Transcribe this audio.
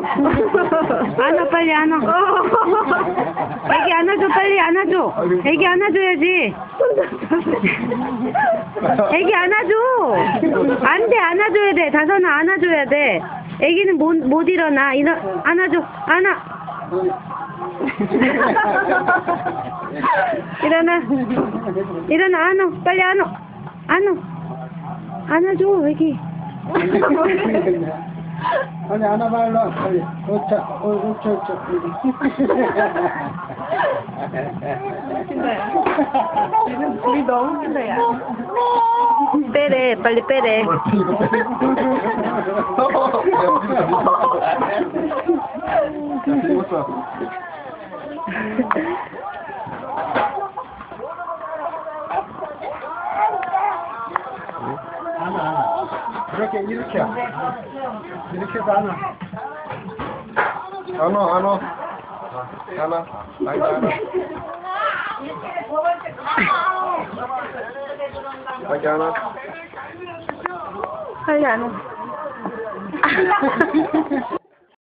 안아 빨리 안아. 애기 안아줘 빨리 안아줘. 애기 안아줘야지. 애기 안아줘. 안돼 안아줘야 돼. 다선아 안아줘야 돼. 애기는 못, 못 일어나. 일어 안아줘 안아. 일어나. 일어나 안아 빨리 안아. 안아. 안아줘 애기. 아니 안아봐 일로 빨리 오차 오 오차 오차 우리 너무 웃긴다, 야. 빼래 빨리 빼래. 안아 안아 이렇게 이렇게 이렇게 해서 안아 안